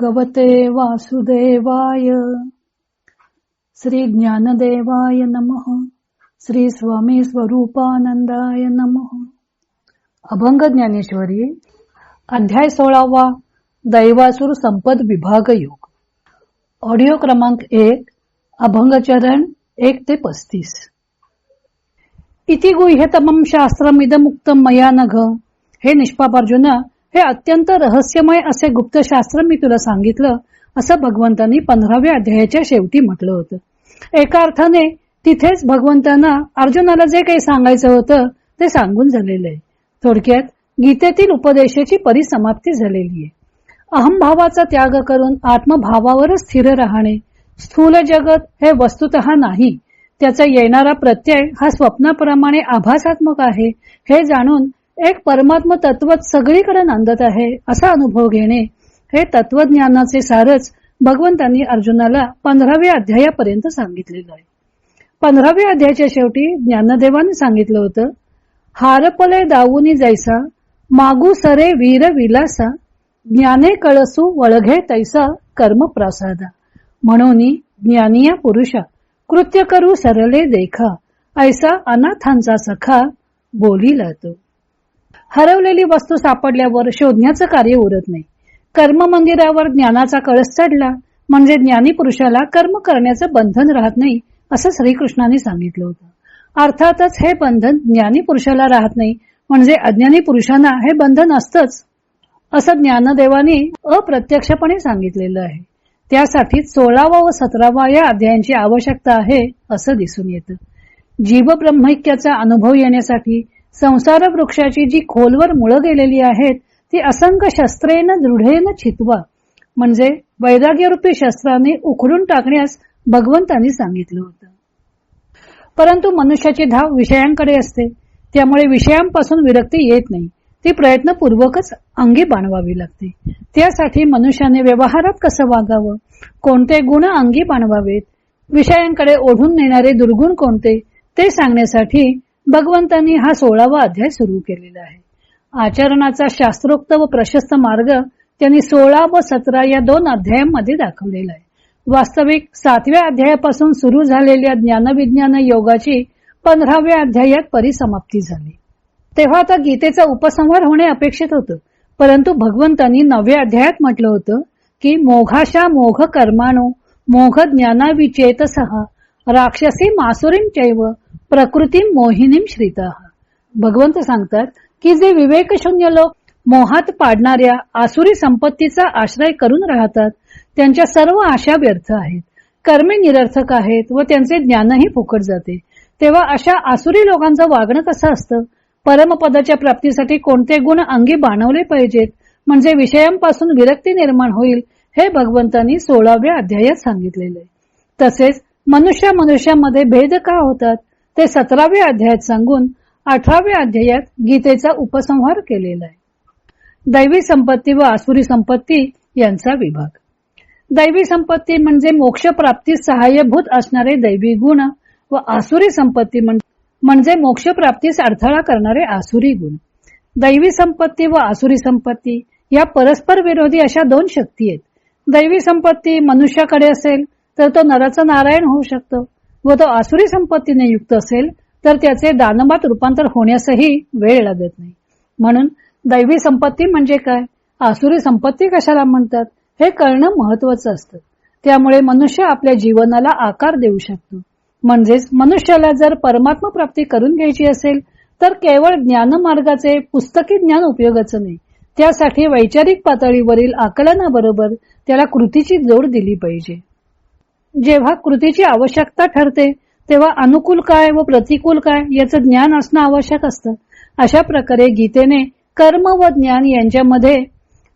भगवते वासुदेवाय। श्री ज्ञानदेवाय नमः। श्री स्वामी स्वरूपानंदाय नमः। अभंग ज्ञानेश्वरी अध्याय सोळावा दैवासुर संपद विभाग योग. ऑडिओ क्रमांक एक अभंगचरण एक ते पस्तीस. इति गुह्यतमं शास्त्रमिदमुक्तं मया नघ। हे निष्पाप अर्जुना हे अत्यंत रहस्यमय असे गुप्त शास्त्र मी तुला सांगितलं असं भगवंतांनी पंधराव्या अध्यायाच्या शेवटी म्हटलं होतं. एका अर्थाने तिथेच भगवंतांना अर्जुनाला जे काही सांगायचं होतं ते सांगून झालेलं आहे. थोडक्यात गीतेतील उपदेशाची परिसमाप्ती झालेली आहे. अहमभावाचा त्याग करून आत्मभावावरच स्थिर राहणे स्थूल जगत हे वस्तुत नाही. त्याचा येणारा प्रत्यय हा स्वप्नाप्रमाणे आभासात्मक आहे हे जाणून एक परमात्म तत्व सगळीकडे नांदत आहे असा अनुभव घेणे हे तत्वज्ञानाचे सारच भगवंतांनी अर्जुनाला पंधराव्या अध्यायापर्यंत सांगितलेलं आहे. पंधराव्या अध्यायाच्या शेवटी ज्ञानदेवाने सांगितलं होतं हारपले दाऊनी जैसा मागू सरे वीर विलासा ज्ञाने कळसू वळघे तैसा कर्म प्रसादा. म्हणून ज्ञानिया पुरुषा कृत्य करू सरले देखा ऐसा अनाथांचा सखा बोलीला तो. हरवलेली वस्तू सापडल्यावर शोधण्याचं कार्य उरत नाही. कर्म मंदिरावर ज्ञानाचा कळस चढला म्हणजे ज्ञानी पुरुषाला कर्म करण्याचं बंधन राहत नाही असं श्रीकृष्णाने सांगितलं होतं. अर्थातच हे बंधन ज्ञानी पुरुषाला राहत नाही म्हणजे अज्ञानी पुरुषांना हे बंधन असतच असं ज्ञानदेवाने अप्रत्यक्षपणे सांगितलेलं आहे. त्यासाठी सोळावा व सतरावा या अध्यायांची आवश्यकता आहे असं दिसून येतं. जीवब्रह्मैक्याचा अनुभव येण्यासाठी संसार वृक्षाची जी खोलवर मुळं गेलेली आहेत ती असंख्य शस्त्रेन दृढेन छितवा. म्हणजे वैराग्यरूपी शस्त्राने उखडून टाकण्यास भगवंतांनी सांगितलं होतं. परंतु मनुष्याची धाव विषयांकडे असते. त्यामुळे विषयांपासून विरक्ती येत नाही. ती प्रयत्नपूर्वकच अंगी बाणवावी लागते. त्यासाठी मनुष्याने व्यवहारात कसं वागावं? कोणते गुण अंगी बाणवावेत? विषयांकडे ओढून नेणारे दुर्गुण कोणते? ते सांगण्यासाठी भगवंतांनी हा सोळावा अध्याय सुरू केलेला आहे. आचरणाचा शास्त्रोक्त व प्रशस्त मार्ग त्यांनी सोळा व सतरा या दोन अध्यायांमध्ये दाखवलेला आहे. वास्तविक सातव्या अध्यायापासून सुरू झालेल्या ज्ञानविज्ञान योगाची पंधराव्या अध्यायात परिसमाप्ती झाली. तेव्हा आता गीतेचा उपसंहार होणे अपेक्षित होतं परंतु भगवंतांनी नवव्या अध्यायात म्हटलं होतं की मोघाशा मोघ कर्माणू मोघ ज्ञानाविचेतसह राक्षसी मासुरीं चैव प्रकृती मोहिनीम श्रीता. भगवंत सांगतात की जे विवेकशून्य लोक मोहात पाडणाऱ्या आसुरी संपत्तीचा आश्रय करून राहतात त्यांच्या सर्व आशा व्यर्थ आहेत. कर्मे निरर्थक आहेत व त्यांचे ज्ञानही फुकट जाते. तेव्हा अशा आसुरी लोकांचं वागणं कसं असतं? परमपदाच्या प्राप्तीसाठी कोणते गुण अंगी बाणवले पाहिजेत? म्हणजे विषयांपासून विरक्ती निर्माण होईल हे भगवंतांनी सोळाव्या अध्यायात सांगितलेले तसेच मनुष्य मनुष्यामध्ये भेद का होतात? ते सतराव्या अध्यायात सांगून अठराव्या अध्यायात गीतेचा उपसंहार केलेला आहे. दैवी संपत्ती व आसुरी संपत्ती यांचा विभाग. दैवी संपत्ती म्हणजे मोक्ष प्राप्तीस सहाय्यभूत असणारे दैवी गुण व आसुरी संपत्ती म्हणजे मोक्ष प्राप्तीस अडथळा करणारे आसुरी गुण. दैवी संपत्ती व आसुरी संपत्ती या परस्पर विरोधी अशा दोन शक्ती आहेत. दैवी संपत्ती मनुष्याकडे असेल तर तो नराचा नारायण होऊ शकतो. व तो आसुरी संपत्तीने युक्त असेल तर त्याचे दानमात रूपांतर होण्यासही वेळ लागत नाही. म्हणून दैवी संपत्ती म्हणजे काय? आसुरी संपत्ती कशाला म्हणतात? हे कळणं महत्वाचं असतं. त्यामुळे मनुष्य आपल्या जीवनाला आकार देऊ शकतो. म्हणजेच मनुष्याला जर परमात्मा प्राप्ती करून घ्यायची असेल तर केवळ ज्ञानमार्गाचे पुस्तकी ज्ञान उपयोगाचं नाही. त्यासाठी वैचारिक पातळीवरील आकलनाबरोबर त्याला कृतीची जोड दिली पाहिजे. जेव्हा कृतीची आवश्यकता ठरते तेव्हा अनुकूल काय व प्रतिकूल काय याचं ज्ञान असणं आवश्यक असतं. अशा प्रकारे गीतेने कर्म व ज्ञान यांच्यामध्ये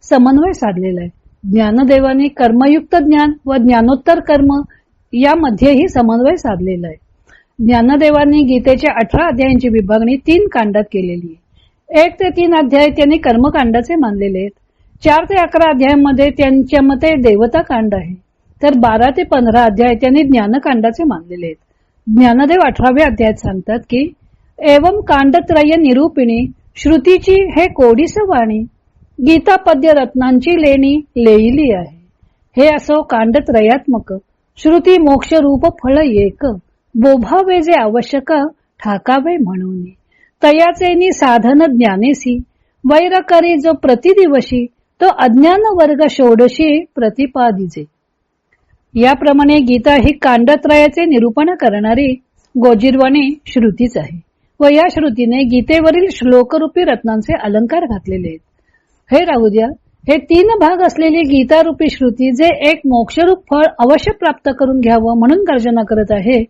समन्वय साधलेला आहे. ज्ञानदेवाने कर्मयुक्त ज्ञान व ज्ञानोत्तर कर्म यामध्येही समन्वय साधलेला आहे. ज्ञानदेवांनी गीतेच्या अठरा अध्यायांची विभागणी तीन कांडात केलेली आहे. एक ते तीन अध्याय त्यांनी कर्मकांडाचे मानलेले आहेत. चार ते अकरा अध्यायांमध्ये त्यांच्या मते देवता कांड आहे. तर बारा ते पंधरा अध्याय त्यांनी ज्ञानकांडाचे मानलेले आहेत. ज्ञानदेव अठराव्या अध्यायात सांगतात की एवम कांडत्रय निरूपिणी श्रुतीची हे कोडीस वाणी गीता पद्य रत्नांची लेणी लेईली आहे. हे असो कांडत्रयात्मक श्रुती मोक्ष रूप फळ एक बोभावे जे आवश्यक ठाकावे म्हणून. तयाचे साधन ज्ञानेसी वैर करी जो प्रतिदिवशी तो अज्ञान वर्ग षोडशी प्रतिपादिजे. याप्रमाणे गीता ही कांडत्रयाचे निरूपण करणारी गोजीरवाणी श्रुतीच आहे व या श्रुतीने गीतेवरील श्लोकरूपी रत्नांचे अलंकार घातलेले आहेत. हे राहू द्या हे तीन भाग असलेली गीतारूपी श्रुती जे एक मोक्षरूप फळ अवश्य प्राप्त करून घ्यावं म्हणून गर्जना करत आहे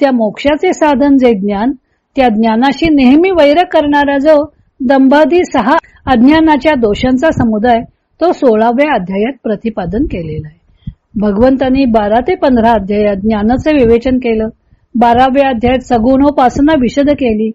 त्या मोक्षाचे साधन जे ज्ञान त्या ज्ञानाशी नेहमी वैर करणारा जो दंभादी सहा अज्ञानाच्या दोषांचा समुदाय तो सोळाव्या अध्यायात प्रतिपादन केलेला आहे. भगवंतांनी बारा ते पंधरा अध्यायात ज्ञानाचे विवेचन केलं. बाराव्या अध्यायात सगुणोपासना विशद केली.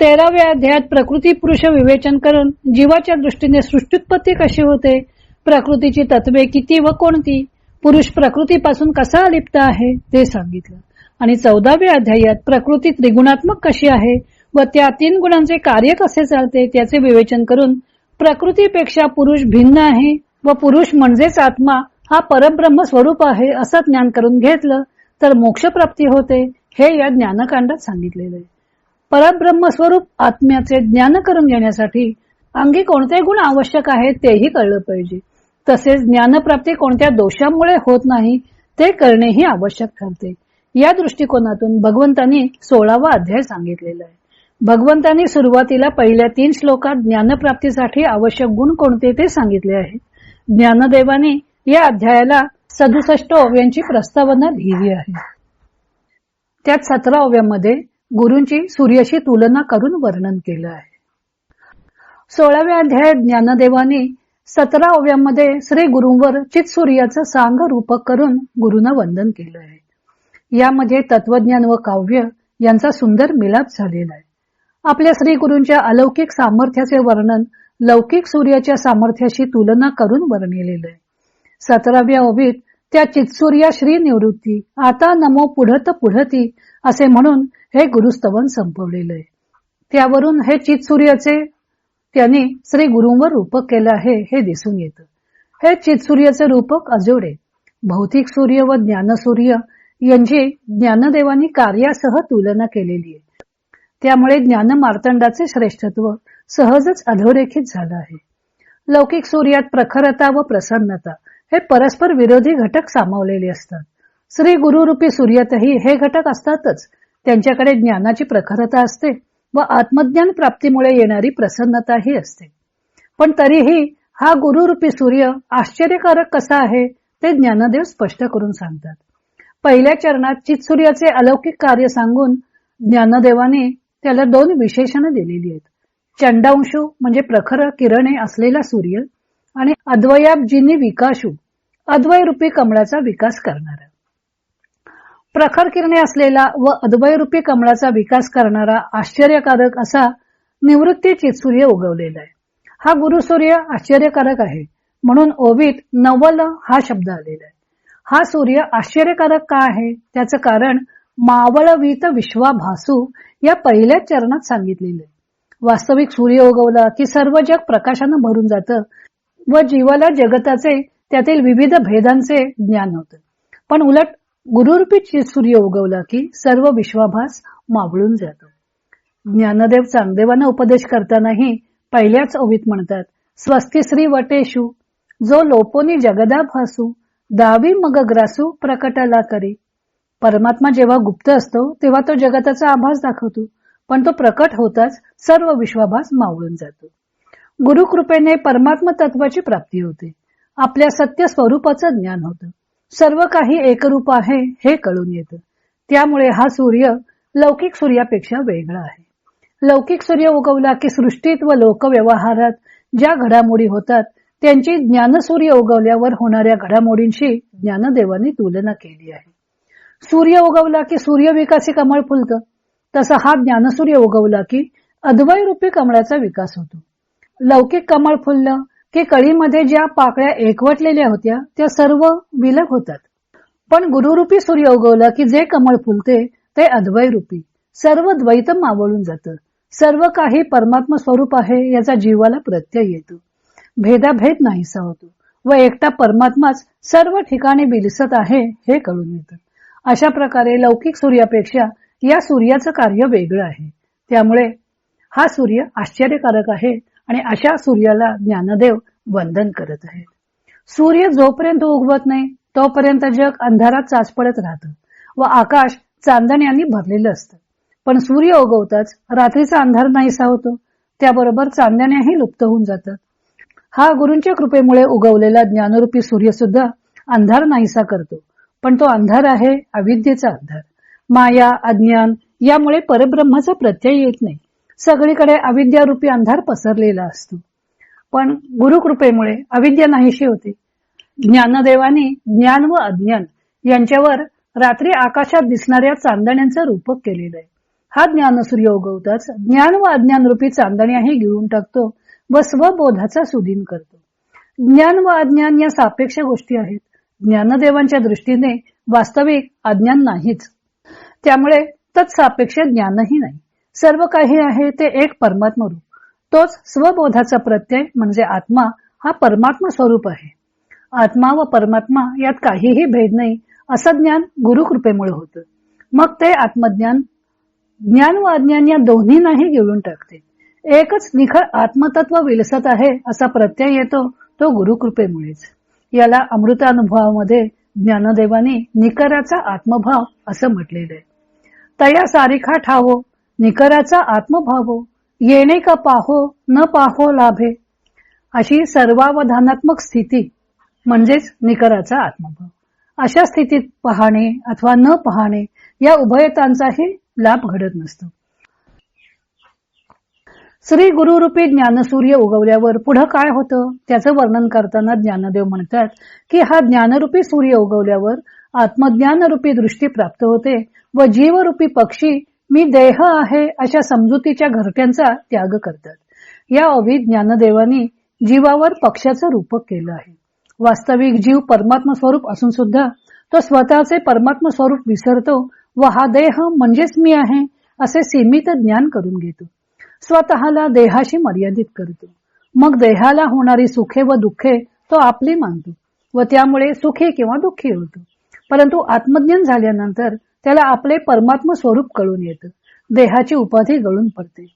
तेराव्या अध्यायात प्रकृती पुरुष विवेचन करून जीवाच्या दृष्टीने सृष्टीत्पत्ती कशी होते? प्रकृतीची तत्वे किती व कोणती? पुरुष प्रकृतीपासून कसा अलिप्त आहे? ते सांगितलं. आणि चौदाव्या अध्यायात प्रकृती त्रिगुणात्मक कशी आहे? व त्या तीन गुणांचे कार्य कसे चालते? त्याचे विवेचन करून प्रकृतीपेक्षा पुरुष भिन्न आहे व पुरुष म्हणजेच आत्मा हा परब्रह्म स्वरूप आहे असं ज्ञान करून घेतलं तर मोक्षप्राप्ती होते हे या ज्ञानकांडात सांगितलेलं आहे. परब्रह्म स्वरूप आत्म्याचे ज्ञान करून घेण्यासाठी अंगी कोणते गुण आवश्यक आहेत तेही कळलं पाहिजे. तसेच ज्ञानप्राप्ती कोणत्या दोषामुळे होत नाही ते करणेही आवश्यक ठरते. या दृष्टिकोनातून भगवंतांनी सोळावा अध्याय सांगितलेला आहे. भगवंतांनी सुरुवातीला पहिल्या तीन श्लोकात ज्ञानप्राप्तीसाठी आवश्यक गुण कोणते ते सांगितले आहे. ज्ञानदेवाने या अध्यायाला सदुसष्ट ओव्यांची प्रस्तावना लिहिली आहे. त्यात सतरा ओव्यामध्ये गुरूंची सूर्याशी तुलना करून वर्णन केलं आहे. सोळाव्या अध्यायात ज्ञानदेवाने सतरा ओव्यामध्ये श्री गुरूंवर चित सूर्याचं सांग रूपक करून गुरुना वंदन केलं आहे. यामध्ये तत्वज्ञान व काव्य यांचा सुंदर मिलाप झालेला आहे. आपल्या श्री गुरूंच्या अलौकिक सामर्थ्याचे वर्णन लौकिक सूर्याच्या सामर्थ्याशी तुलना करून वर्णिलेलं आहे. सतराव्या ओबीत त्या चित्सूर्या श्री निवृत्ती. आता नमो पुढत पुढती असे म्हणून हे गुरुस्तवन संपवलेले त्यावरून हे चितसूर्याचे त्यांनी श्री गुरुंवर रूपक केलं आहे हे दिसून येतं. हे चित्सूर्याचे रूपक अजोडे भौतिक सूर्य व ज्ञानसूर्य यांची ज्ञानदेवानी कार्यासह तुलना केलेली आहे. त्यामुळे ज्ञान मार्तंडाचे श्रेष्ठत्व सहजच अधोरेखित झालं आहे. लौकिक सूर्यात प्रखरता व प्रसन्नता हे परस्पर विरोधी घटक सामावलेले असतात. श्री गुरुरूपी सूर्यातही हे घटक असतातच. त्यांच्याकडे ज्ञानाची प्रखरता असते व आत्मज्ञान प्राप्तीमुळे येणारी प्रसन्नताही असते. पण तरीही हा गुरुरूपी सूर्य आश्चर्यकारक कसा आहे ते ज्ञानदेव स्पष्ट करून सांगतात. पहिल्या चरणात चित्सूर्याचे अलौकिक कार्य सांगून ज्ञानदेवाने त्याला दोन विशेषणं दिलेली आहेत. चंडांशू म्हणजे प्रखर किरणे असलेला सूर्य आणि अद्वयाबजींनी विकाशू अद्वय रूपी कमळाचा विकास करणारा. प्रखर किरणे असलेला व अद्वय रूपी कमळाचा विकास करणारा आश्चर्यकारक असा निवृत्ती सूर्य उगवलेला आहे. हा गुरुसूर्य आश्चर्यकारक आहे म्हणून ओबीत नवल हा शब्द आलेला आहे. हा सूर्य आश्चर्यकारक का आहे? त्याचं कारण मावळवीत विश्वाभासू या पहिल्याच चरणात सांगितलेलं आहे. वास्तविक सूर्य उगवला की सर्व जग प्रकाशानं भरून जातं व जीवाला जगताचे त्यातील विविध भेदांचे ज्ञान होते. पण उलट गुरुरूपी सूर्य उगवला की सर्व विश्वाभास मावळून जातो. ज्ञानदेव चांगदेवांना उपदेश करतानाही पहिल्याच ओवीत म्हणतात स्वस्ती श्री वटेशू जो लोपोनी जगदा भासू दावी मग ग्रासू प्रकटाला करी. परमात्मा जेव्हा गुप्त असतो तेव्हा तो जगताचा आभास दाखवतो पण तो प्रकट होताच सर्व विश्वाभास मावळून जातो. गुरुकृपेने परमात्म तत्वाची प्राप्ती होते. आपल्या सत्य स्वरूपाचं ज्ञान होतं. सर्व काही एकरूप आहे हे कळून येतं. त्यामुळे हा सूर्य लौकिक सूर्यापेक्षा वेगळा आहे. लौकिक सूर्य उगवला की सृष्टीत व लोकव्यवहारात ज्या घडामोडी होतात त्यांची ज्ञानसूर्य उगवल्यावर होणाऱ्या घडामोडींशी ज्ञानदेवाने तुलना केली आहे. सूर्य उगवला की सूर्य विकासी कमळ फुलतं. तसा हा ज्ञानसूर्य उगवला की अद्वय रूपी कमळाचा विकास होतो. लौकिक कमळ फुललं की कळीमध्ये ज्या पाकळ्या एकवटलेल्या होत्या त्या सर्व विलग होतात. पण गुरुरूपी सूर्य उगवला की जे कमळ फुलते ते अद्वैरूपी. सर्व द्वैत मावळून जातं. सर्व काही परमात्मा स्वरूप आहे याचा जीवाला प्रत्यय येतो. भेदाभेद नाहीसा होतो. व एकटा परमात्माच सर्व ठिकाणी बिलसत आहे हे कळून येतं. अशा प्रकारे लौकिक सूर्यापेक्षा या सूर्याचं कार्य वेगळं आहे. त्यामुळे हा सूर्य आश्चर्यकारक आहे आणि अशा सूर्याला ज्ञानदेव वंदन करत आहेत. सूर्य जोपर्यंत उगवत नाही तोपर्यंत जग अंधारात चाचपडत राहतं व आकाश चांदण्याने भरलेलं असतं. पण सूर्य उगवताच रात्रीचा अंधार नाहीसा होतो. त्याबरोबर चांदण्याही लुप्त होऊन जातात हा गुरूंच्या कृपेमुळे उगवलेला ज्ञानरूपी सूर्य सुद्धा अंधार नाहीसा करतो. पण तो अंधार आहे अविद्येचा अंधार. माया अज्ञान यामुळे परब्रह्माचा प्रत्यय येत नाही. सगळीकडे अविद्यारूपी अंधार पसरलेला असतो. पण गुरुकृपेमुळे अविद्या नाहीशी होते. ज्ञानदेवाने ज्ञान व अज्ञान यांच्यावर रात्री आकाशात दिसणाऱ्या चांदण्यांचं रूपक केलेलं आहे. हा ज्ञानसूर्य उगवताच ज्ञान व अज्ञान रूपी चांदण्याही गिळून टाकतो व स्वबोधाचा सुदीन करतो. ज्ञान व अज्ञान या सापेक्ष गोष्टी आहेत. ज्ञानदेवांच्या दृष्टीने वास्तविक अज्ञान नाहीच. त्यामुळे तत्सापेक्ष ज्ञानही नाही. सर्व काही आहे ते एक परमात्म रूप. तोच स्वबोधाचा प्रत्यय म्हणजे आत्मा हा परमात्मा स्वरूप आहे. आत्मा व परमात्मा यात काहीही भेद नाही असं ज्ञान गुरुकृपेमुळे होतं. मग ते आत्मज्ञान ज्ञान व अज्ञान या दोन्हीनाही गिळून टाकते. एकच निखळ आत्मतत्व विलसत आहे असा प्रत्यय येतो तो गुरुकृपेमुळेच. याला अमृतानुभवामध्ये ज्ञानदेवाने निकराचा आत्मभाव असं म्हटलेलं आहे. तया सारिखा ठावो निकराचा आत्मभावो येणे का पाहो न पाहो लाभे. अशी सर्वावधानात्मक स्थिती म्हणजेच निकराचा आत्मभाव. अशा स्थितीत पाहणे अथवा न पाहणे या उभयतांचाही लाभ घडत नसतो. श्री गुरुरूपी ज्ञानसूर्य उगवल्यावर पुढं काय होतं? त्याचं वर्णन करताना ज्ञानदेव म्हणतात की हा ज्ञानरूपी सूर्य उगवल्यावर आत्मज्ञानरूपी दृष्टी प्राप्त होते व जीवरूपी पक्षी मी देह आहे अशा समजुतीच्या घरट्यांचा त्याग करतात. या ओवी ज्ञानदेवानी जीवावर पक्षाचं रूपक केलं आहे. वास्तविक जीव परमात्मा स्वरूप असून सुद्धा तो स्वतःचे परमात्मा स्वरूप विसरतो व हा देह म्हणजेच मी आहे असे सीमित ज्ञान करून घेतो. स्वतःला देहाशी मर्यादित करतो. मग देहाला होणारी सुखे व दुःखे तो आपली मानतो व त्यामुळे सुखी किंवा दुःखी होतो. परंतु आत्मज्ञान झाल्यानंतर त्याला आपले परमात्म स्वरूप कळून येतं. देहाची उपाधी गळून पडते.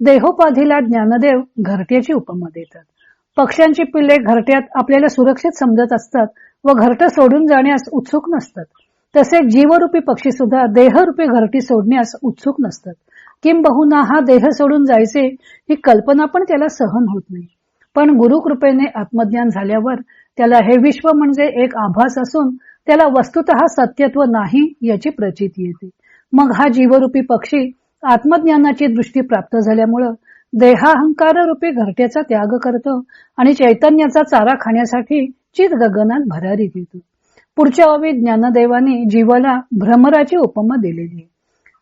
देहोपाधीला ज्ञानदेव घरट्याची उपमा देतात. पक्ष्यांची पिल्ले घरट्यात आपल्याला सुरक्षित समजत असतात व घरट सोडून जाण्यास उत्सुक नसतात. तसेच जीवरूपी पक्षी सुद्धा देहरूपी घरटी सोडण्यास उत्सुक नसतात. किंबहुना हा देह सोडून जायचे ही कल्पना पण त्याला सहन होत नाही. पण गुरुकृपेने आत्मज्ञान झाल्यावर त्याला हे विश्व म्हणजे एक आभास असून त्याला वस्तुत सत्यत्व नाही याची प्रचिती येते. मग हा जीवरूपी पक्षी आत्मज्ञानाची दृष्टी प्राप्त झाल्यामुळं देहाहंकार रूपी घरट्याचा त्याग करतो आणि चैतन्याचा चारा खाण्यासाठी चित गगनात भरारी घेतो. पुढच्या ओवी ज्ञानदेवाने जीवाला भ्रमराची उपमा दिलेली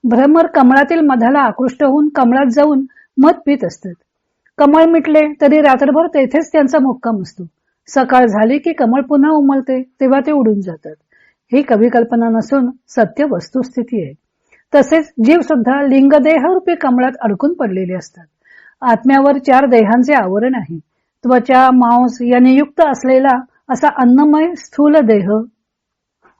भ्रमर कमळातील मधाला आकृष्ट होऊन कमळात जाऊन मध पित असतात. कमळ मिटले तरी रात्रभर तेथेच त्यांचा मुक्काम असतो. सकाळ झाली की कमळ पुन्हा उमलते तेव्हा ते उडून जातात. ही कवी कल्पना नसून सत्य वस्तुस्थिती आहे. तसेच जीव सुद्धा लिंगदेहरूपी कमळात अडकून पडलेले असतात. आत्म्यावर चार देहांचे आवरण आहे. त्वचा मांस याने युक्त असलेला असा अन्नमय स्थूल देह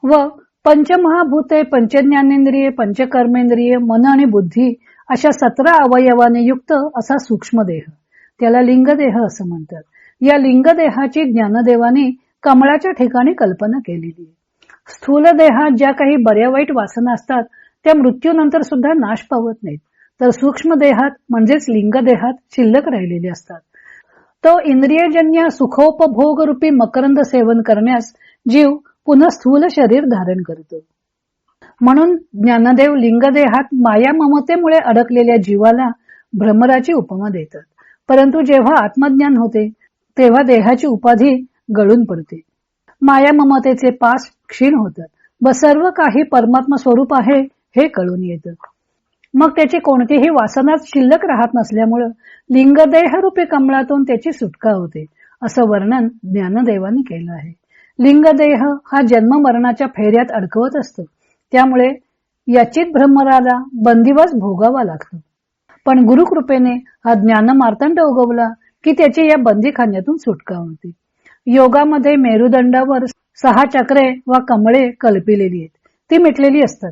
व पंचमहाभूते पंचज्ञानेंद्रिय पंचकर्मेंद्रिय मन आणि बुद्धी अशा सतरा अवयवाने युक्त असा सूक्ष्म देह. त्याला लिंगदेह असं म्हणतात. या लिंगदेहाची ज्ञानदेवाने कमळाच्या ठिकाणी कल्पना केलेली स्थूल देहात ज्या काही बऱ्या वाईट वासना असतात त्या मृत्यूनंतर सुद्धा नाश पावत नाहीत. तर सूक्ष्म देहात म्हणजेच लिंगदेहात शिल्लक राहिलेले असतात. तो इंद्रियजन्य सुखोपभोग रूपी मकरंद सेवन करण्यास जीव पुन्हा स्थूल शरीर धारण करतो. म्हणून ज्ञानदेव लिंगदेहात माया ममतेमुळे अडकलेल्या जीवाला भ्रमराची उपमा देतात. परंतु जेव्हा आत्मज्ञान होते तेव्हा देहाची उपाधी गळून पडते. माया ममतेचे पास क्षीण होतात. व सर्व काही परमात्मा स्वरूप आहे हे कळून येतं. मग त्याची कोणतीही वासनाच शिल्लक राहत नसल्यामुळं लिंगदेहरूपी कमळातून त्याची सुटका होते असं वर्णन ज्ञानदेवाने केलं आहे. लिंगदेह हा जन्म मरणाच्या फेऱ्यात अडकवत असतो. त्यामुळे याचित भ्रमराला बंदिवास भोगावा लागतो. पण गुरुकृपेने हा ज्ञान मार्तंड उगवला की त्याची या बंदीखान्यातून सुटका होती. योगामध्ये मेरुदंडावर सहा चक्रे वा कमळे कल्पिलेली आहेत. ती मिटलेली असतात.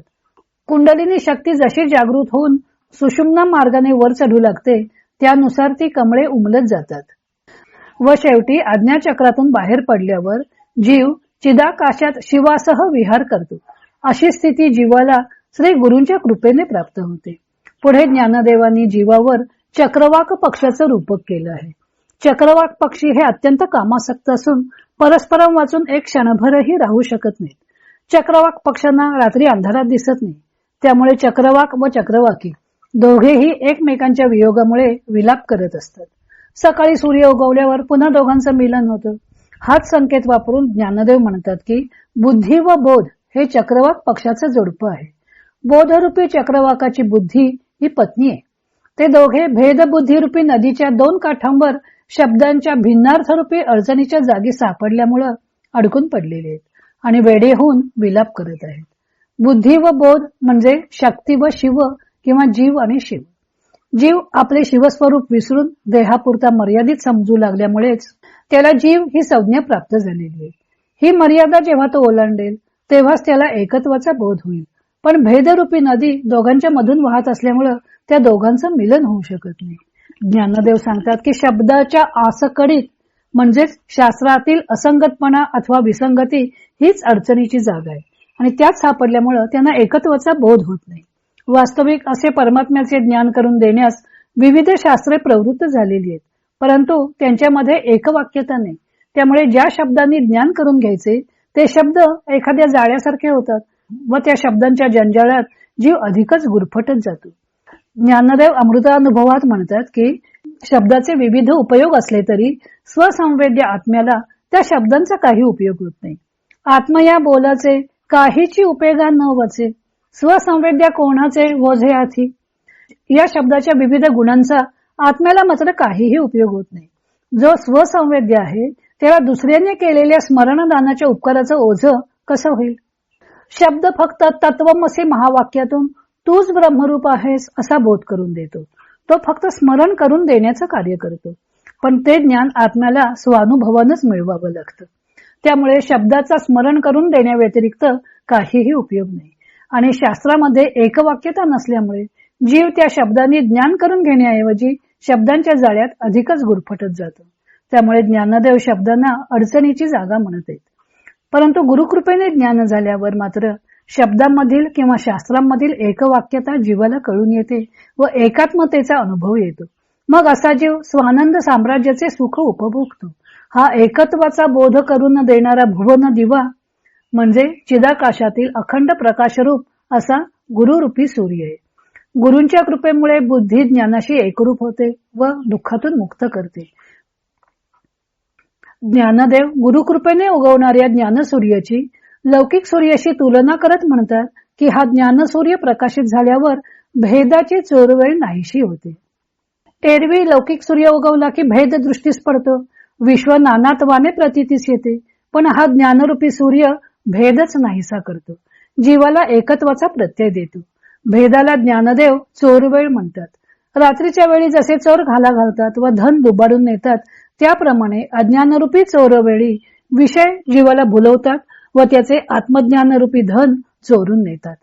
कुंडलिनी शक्ती जशी जागृत होऊन सुषुम्ना मार्गाने वर चढू लागते त्यानुसार ती कमळे उमलत जातात. व शेवटी आज्ञाचक्रातून बाहेर पडल्यावर जीव चिदाकाशात शिवासह विहार करतो. अशी स्थिती जीवाला श्री गुरूंच्या कृपेने प्राप्त होते. पुढे ज्ञानदेवांनी जीवावर चक्रवाक पक्षाचं रूपक केलं आहे. चक्रवाक पक्षी हे अत्यंत कामासक्त असून परस्परम वाचून एक क्षणभरही राहू शकत नाहीत. चक्रवाक पक्षांना रात्री अंधारात दिसत नाही. त्यामुळे चक्रवाक व चक्रवाकी दोघेही एकमेकांच्या वियोगामुळे विलाप करत असतात. सकाळी सूर्य उगवल्यावर पुन्हा दोघांचं मिलन होतं. हाच संकेत वापरून ज्ञानदेव म्हणतात की बुद्धी व बोध हे चक्रवाक पक्षाचं जोडपं आहे. बोधरूपी चक्रवाकाची बुद्धी ही पत्नी आहे. ते दोघे भेदबुद्धीरूपी नदीच्या दोन काठांवर शब्दांच्या भिन्नार्थरूपी अडचणीच्या जागी सापडल्यामुळं अडकून पडलेले आहेत आणि वेडे होऊन विलाप करत आहेत. बुद्धी व बोध म्हणजे शक्ती व शिव किंवा जीव आणि शिव. जीव आपले शिवस्वरूप विसरून देहापुरता मर्यादित समजू लागल्यामुळेच त्याला जीव ही संज्ञा प्राप्त झालेली आहे. ही मर्यादा जेव्हा तो ओलांडेल तेव्हाच त्याला एकत्वाचा बोध होईल. पण भेदरूपी नदी दोघांच्या मधून वाहत असल्यामुळं त्या दोघांचं मिलन होऊ शकत नाही. ज्ञानदेव सांगतात की शब्दाच्या आसकडीत म्हणजेच शास्त्रातील असंगतपणा अथवा विसंगती हीच अडचणीची जागा आहे. आणि त्यात सापडल्यामुळं त्यांना एकत्वाचा बोध होत नाही. वास्तविक असे परमात्म्याचे ज्ञान करून देण्यास विविध शास्त्रे प्रवृत्त झालेली आहेत. परंतु त्यांच्यामध्ये एकवाक्यता नाही. त्यामुळे ज्या शब्दांनी ज्ञान करून घ्यायचे ते शब्द एखाद्या जाळ्यासारखे होतात व त्या शब्दांच्या जंजाळात जीव अधिकच गुरफटत जातो. ज्ञानदेव अमृतानुभवात म्हणतात की शब्दाचे विविध उपयोग असले तरी स्वसंवेद्य आत्म्याला त्या शब्दांचा काही उपयोग होत नाही. आत्म या बोलाचे काहीची उपयोगा न वचे स्वसंवेद्या कोणाचे वझे आधी? या शब्दाच्या विविध गुणांचा आत्म्याला मात्र काहीही उपयोग होत नाही. जो स्वसंवेद्य आहे तेव्हा दुसऱ्याने केलेल्या स्मरणदानाच्या उपकाराचं ओझ कसं होईल? शब्द फक्त तत्वमसे महावाक्यातून तूच ब्रह्मरूप आहेस असा बोध करून देतो. तो फक्त स्मरण करून देण्याचं कार्य करतो. पण ते ज्ञान आत्म्याला स्वानुभवानच मिळवावं लागतं. त्यामुळे शब्दाचा स्मरण करून देण्या व्यतिरिक्त काहीही उपयोग नाही. आणि शास्त्रामध्ये एकवाक्यता नसल्यामुळे जीव त्या शब्दांनी ज्ञान करून घेण्याऐवजी शब्दांच्या जाळ्यात अधिकच गुरफटत जातो. त्यामुळे ज्ञानदेव शब्दांना अडचणीची जागा म्हणत आहेत. परंतु गुरुकृपेने ज्ञान झाल्यावर मात्र शब्दांमधील किंवा शास्त्रांमधील एकवाक्यता जीवाला कळून येते व एकात्मतेचा अनुभव येतो. मग असा जीव स्वानंद साम्राज्याचे सुख उपभोगतो. हा एकत्वाचा बोध करून देणारा भुवन दिवा म्हणजे चिदाकाशातील अखंड प्रकाशरूप असा गुरुरूपी सूर्य आहे. गुरूंच्या कृपेमुळे बुद्धी ज्ञानाशी एकरूप होते व दुःखातून मुक्त करते. ज्ञानदेव गुरुकृपेने उगवणाऱ्या ज्ञानसूर्याची लौकिक सूर्याशी तुलना करत म्हणतात की हा ज्ञानसूर्य प्रकाशित झाल्यावर भेदाची चोरवेळ नाहीशी होते. एरवी लौकिक सूर्य उगवला की भेद दृष्टीस पडतो. विश्व नानात्वाने प्रतीतीस येते पण हा ज्ञानरूपी सूर्य भेदच नाहीसा करतो. जीवाला एकत्वाचा प्रत्यय देतो. भेदाला ज्ञानदेव चोरवेळ म्हणतात. रात्रीच्या वेळी जसे चोर घाला घालतात व धन दुबाडून नेतात त्याप्रमाणे अज्ञानरूपी चोरवेळी विषय जीवाला भुलवतात व त्याचे आत्मज्ञानरूपी धन चोरून नेतात.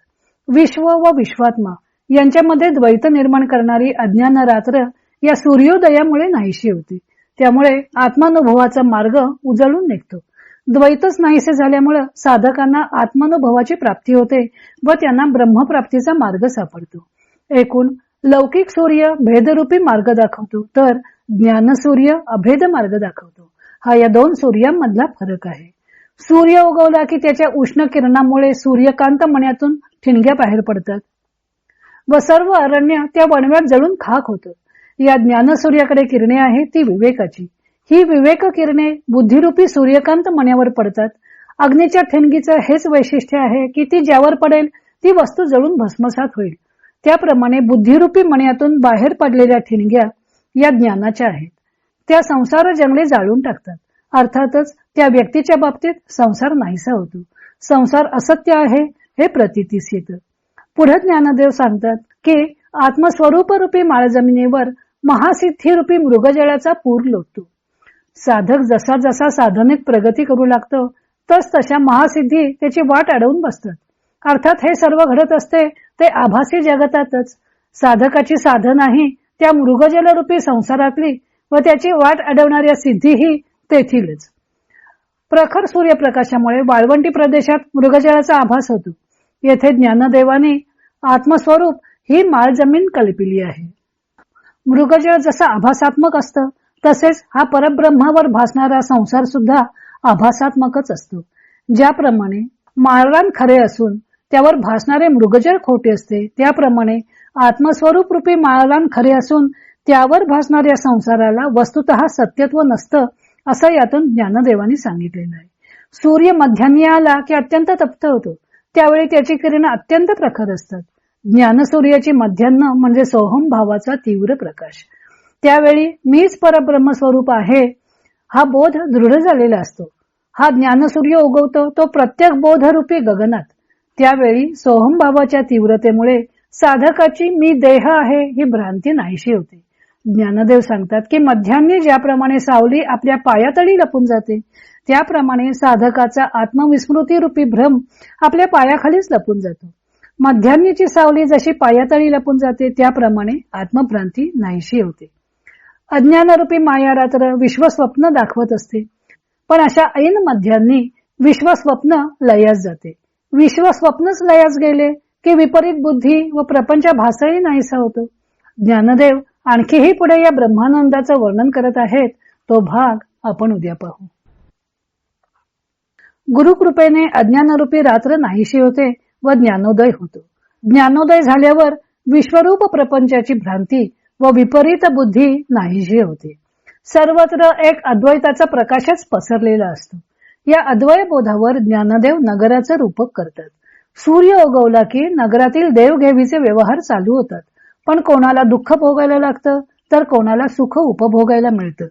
विश्व व विश्वात्मा यांच्यामध्ये द्वैत निर्माण करणारी अज्ञान रात्र या सूर्योदयामुळे नाहीशी होती. त्यामुळे आत्मानुभवाचा मार्ग उजळून निघतो. द्वैतच नाहीसे झाल्यामुळे साधकांना आत्मानुभवाची प्राप्ती होते व त्यांना ब्रह्मप्राप्तीचा मार्ग सापडतो. एकूण लौकिक सूर्य भेदरूपी मार्ग दाखवतो तर ज्ञानसूर्य अभेद मार्ग दाखवतो. हा या दोन सूर्यांमधला फरक आहे. सूर्य उगवला की त्याच्या उष्ण किरणामुळे सूर्यकांत मण्यातून ठिणग्या बाहेर पडतात. व सर्व अरण्य त्या वणव्यात जळून खाक होतं. या ज्ञानसूर्याकडे किरणे आहे ती विवेकाची. ही विवेक किरणे बुद्धिरूपी सूर्यकांत मण्यावर पडतात. अग्नीच्या ठिणगीचं हेच वैशिष्ट्य आहे की ती ज्यावर पडेल ती वस्तू जळून भस्मसात होईल. त्याप्रमाणे बुद्धिरूपी मण्यातून बाहेर पडलेल्या ठिणग्या या ज्ञानाच्या आहेत. त्या संसार जंगले जाळून टाकतात. अर्थातच त्या व्यक्तीच्या बाबतीत संसार नाहीसा होतो. संसार असत्य आहे हे प्रतीतीस येतं. पुढे ज्ञानदेव सांगतात की आत्मस्वरूपरूपी माळ जमिनीवर महासिद्धीरूपी मृगजळाचा पूर लोटतो. साधक जसा जसा साधनेत प्रगती करू लागतो तस तशा महासिद्धी त्याची वाट अडवून बसतात. अर्थात हे सर्व घडत असते ते आभासी जगतातच. साधकाची साधनाही त्या मृगजलरूपी संसारातली व त्याची वाट अडवणाऱ्या सिद्धीही तेथीलच. प्रखर सूर्यप्रकाशामुळे वाळवंटी प्रदेशात मृगजळाचा आभास होतो. येथे ज्ञानदेवाने आत्मस्वरूप ही माळ जमीन कल्पिली आहे. मृगजळ जसं आभासात्मक असतं तसेच हा परब्रह्मावर भासणारा संसार सुद्धा आभासात्मकच असतो. ज्याप्रमाणे माळरान खरे असून त्यावर भासणारे मृगजळ खोटे असते त्याप्रमाणे आत्मस्वरूप रूपी माळरान खरे असून त्यावर भासणाऱ्या संसाराला वस्तुत सत्यत्व नसतं असं यातून ज्ञानदेवानी सांगितलेलं आहे. सूर्य मध्यान्ही आला की अत्यंत तप्त होतो. त्यावेळी त्याची किरण अत्यंत प्रखर असतात. ज्ञानसूर्याची मध्यान्न म्हणजे सोहम भावाचा तीव्र प्रकाश. त्यावेळी मीच परब्रह्म स्वरूप आहे हा बोध दृढ झालेला असतो. हा ज्ञानसूर्य उगवतो तो प्रत्येक बोधरूपी गगनात. त्यावेळी सोहम भावाच्या तीव्रतेमुळे साधकाची मी देह आहे ही भ्रांती नाहीशी होते. ज्ञानदेव सांगतात की मध्यान्ही ज्याप्रमाणे सावली आपल्या पायातळी लपून जाते त्याप्रमाणे साधकाचा आत्मविस्मृती रूपी भ्रम आपल्या पायाखालीच लपून जातो. मध्यान्नीची सावली जशी पायातळी लपून जाते त्याप्रमाणे आत्मभ्रांती नाहीशी होते. अज्ञानरूपी माया रात्र विश्वस्वप्न दाखवत असते पण अशा ऐन मध्यांनी विश्वस्वप्न लयास जाते. विश्वस्वप्नच लयास गेले की विपरीत बुद्धी व प्रपंच भासही नाहीसा होतो. ज्ञानदेव आणखीही पुढे या ब्रह्मानंदाचं वर्णन करत आहेत तो भाग आपण उद्या पाहू. गुरुकृपेने अज्ञानरूपी रात्र नाहीशी होते व ज्ञानोदय होतो. ज्ञानोदय झाल्यावर विश्वरूप प्रपंचाची भ्रांती व विपरीत बुद्धी नाहीशी होते. सर्वत्र एक अद्वैताचा प्रकाशच पसरलेला असतो. या अद्वय बोधावर ज्ञानदेव नगराचं रूपक करतात. सूर्य उगवला की नगरातील देवघेवीचे व्यवहार चालू होतात. पण कोणाला दुःख भोगायला लागतं तर कोणाला सुख उपभोगायला मिळतं.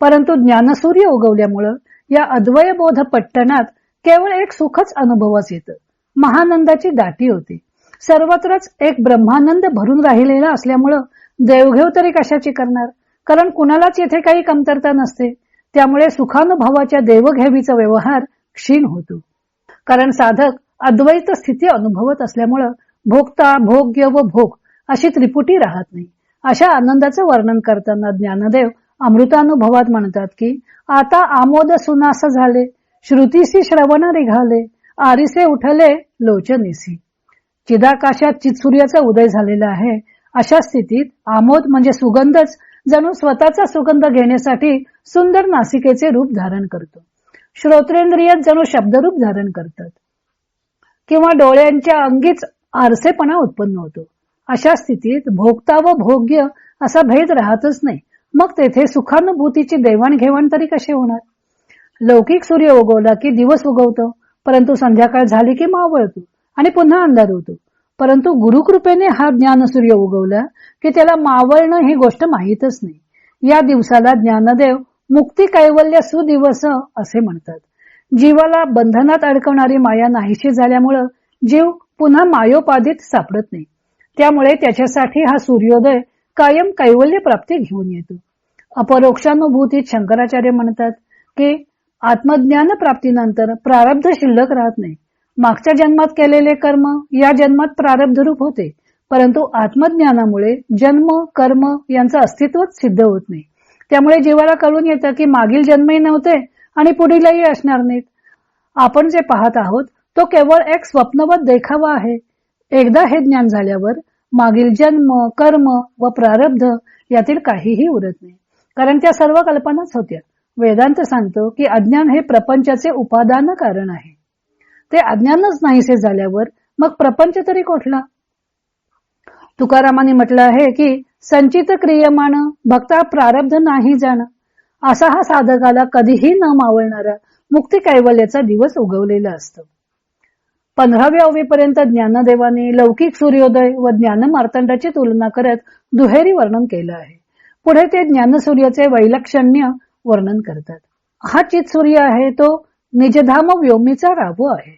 परंतु ज्ञानसूर्य उगवल्यामुळं या अद्वय बोध पट्टणात केवळ एक सुखच अनुभवास येतं. महानंदाची दाटी होती. सर्वत्रच एक ब्रह्मानंद भरून राहिलेला असल्यामुळं देवघेव तरी कशाची करणार? कारण कुणालाच येथे काही कमतरता नसते. त्यामुळे सुखानुभवाच्या देवघेवीचा व्यवहार क्षीण होतो. कारण साधक अद्वैत स्थिती अनुभवत असल्यामुळं भोगता भोग्य व भोग अशी त्रिपुटी राहत नाही. अशा आनंदाचं वर्णन करताना ज्ञानदेव अमृतानुभवात म्हणतात की आता आमोद सुनास झाले श्रुतीसी श्रवण रिघाले आरिसे उठले लोचनीसी. चिदाकाशात चितसूर्याचा उदय झालेला आहे. अशा स्थितीत आमोद म्हणजे सुगंधच जणू स्वतःचा सुगंध घेण्यासाठी सुंदर नासिकेचे रूप धारण करतो. श्रोत्रेंद्रिय जणू शब्दरूप धारण करतात. किंवा डोळ्यांच्या अंगीच आरसेपणा उत्पन्न होतो. अशा स्थितीत भोगता व भोग्य असा भेद राहतच नाही. मग तेथे सुखानुभूतीची देवाणघेवाण तरी कशी होणार? लौकिक सूर्य उगवला की दिवस उगवतो परंतु संध्याकाळ झाली की मावळतो आणि पुन्हा अंधार होतो. परंतु गुरुकृपेने हा ज्ञानसूर्य उगवला की त्याला मावळणं ही गोष्ट माहीतच नाही. या दिवसाला ज्ञानदेव मुक्ती कैवल्य सुदिवस असे म्हणतात. जीवाला बंधनात अडकवणारी माया नाहीशी झाल्यामुळं जीव पुन्हा मायोपाधित सापडत नाही. त्यामुळे त्याच्यासाठी हा सूर्योदय कायम कैवल्य प्राप्ती घेऊन येतो. अपरोक्षानुभूतीत शंकराचार्य म्हणतात की आत्मज्ञान प्राप्तीनंतर प्रारब्ध शिल्लक राहत नाही. मागच्या जन्मात केलेले कर्म या जन्मात प्रारब्ध रूप होते परंतु आत्मज्ञानामुळे जन्म कर्म यांचं अस्तित्वच सिद्ध होत नाही. त्यामुळे जीवाला कळून येतं की मागील जन्मही नव्हते आणि पुढीलही असणार नाहीत. आपण जे पाहत आहोत तो केवळ एक स्वप्नवत देखावा आहे. एकदा हे ज्ञान झाल्यावर मागील जन्म कर्म व प्रारब्ध यातील काहीही उरत नाही. कारण त्या सर्व कल्पनाच होत्या. वेदांत सांगतो की अज्ञान हे प्रपंचाचे उपादान कारण आहे. ते अज्ञानच नाहीसे झाल्यावर मग प्रपंच तरी कुठला? तुकारामाने म्हटलं आहे की संचित क्रियमान भक्ता प्रारब्ध नाही जाण. असा हा साधकाला कधीही न मावळणारा मुक्ती कैवल्याचा दिवस उगवलेला असतो. पंधराव्या ओवीपर्यंत ज्ञानदेवाने लौकिक सूर्योदय व ज्ञान मार्तंडाची तुलना करत दुहेरी वर्णन केलं आहे. पुढे ते ज्ञानसूर्याचे वैलक्षण्य वर्णन करतात. हा चित सूर्य आहे तो निजधाम व्योमीचा राबू आहे.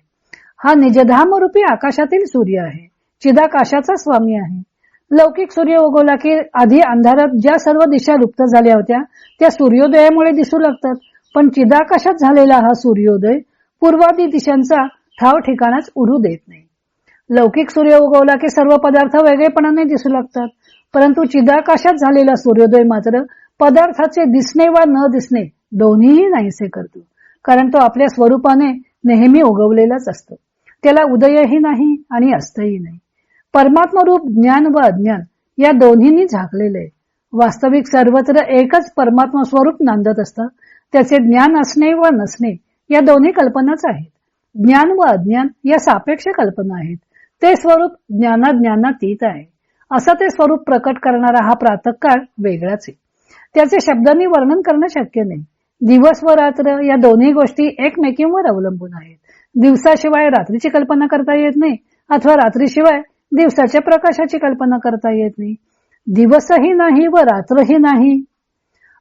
हा निजधाम रूपी आकाशातील सूर्य आहे. चिदाकाशाचा स्वामी आहे. लौकिक सूर्य उगवला की आधी अंधारात ज्या सर्व दिशा लुप्त झाल्या होत्या त्या सूर्योदयामुळे दिसू लागतात. पण चिदाकाशात झालेला हा सूर्योदय पूर्वादी दिशांचा ठाव ठिकाणाच उरू देत नाही. लौकिक सूर्य उगवला की सर्व पदार्थ वेगळेपणाने दिसू लागतात. परंतु चिदाकाशात झालेला सूर्योदय मात्र पदार्थाचे दिसणे वा न दिसणे दोन्हीही नाहीसे करतो. कारण तो आपल्या स्वरूपाने नेहमी उगवलेलाच असतो. त्याला उदयही नाही आणि अस्तही नाही. परमात्मा रूप ज्ञान व अज्ञान या दोन्हींनी झाकलेले आहे. वास्तविक सर्वत्र एकच परमात्मा स्वरूप नांदत असतं. त्याचे ज्ञान असणे व नसणे या दोन्ही कल्पनाच आहेत. ज्ञान व अज्ञान या सापेक्ष कल्पना आहेत. ते स्वरूप ज्ञानाज्ञानातीत आहे. असं ते स्वरूप प्रकट करणारा हा प्रातकाळ वेगळाच आहे. त्याचे शब्दांनी वर्णन करणं शक्य नाही. दिवस व रात्र या दोन्ही गोष्टी एकमेकींवर अवलंबून आहेत. दिवसाशिवाय रात्रीची कल्पना करता येत नाही अथवा रात्रीशिवाय दिवसाच्या प्रकाशाची कल्पना करता येत नाही. दिवसही नाही व रात्रही नाही.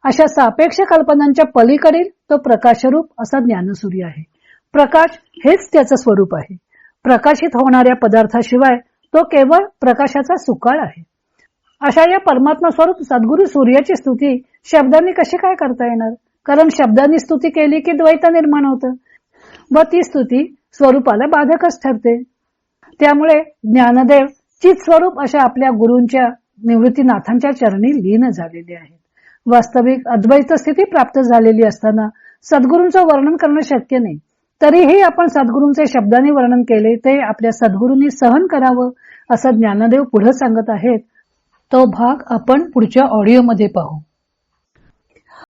अशा सापेक्ष कल्पनांच्या पलीकडील तो प्रकाशरूप असा ज्ञानसूर्य आहे. प्रकाश हेच त्याचं स्वरूप आहे. प्रकाशित होणाऱ्या पदार्थाशिवाय तो केवळ प्रकाशाचा सुकाळ आहे. अशा या परमात्मा स्वरूप सद्गुरु सूर्याची स्तुती शब्दांनी कशी काय करता येणार? कारण शब्दांनी स्तुती केली की द्वैत निर्माण होतं. व ती स्तुती स्वरूपाला बाधकच ठरते. त्यामुळे ज्ञानदेव चित स्वरूप अशा आपल्या गुरूंच्या निवृत्तीनाथांच्या चरणी लीन झालेले आहेत. वास्तविक अद्वैत स्थिती प्राप्त झालेली असताना सद्गुरूंचं वर्णन करणं शक्य नाही. तरीही आपण सद्गुरूंचे शब्दांनी वर्णन केले ते आपल्या सद्गुरूंनी सहन करावं असं ज्ञानदेव पुढे सांगत आहेत. तो भाग आपण पुढच्या ऑडिओमध्ये पाहू.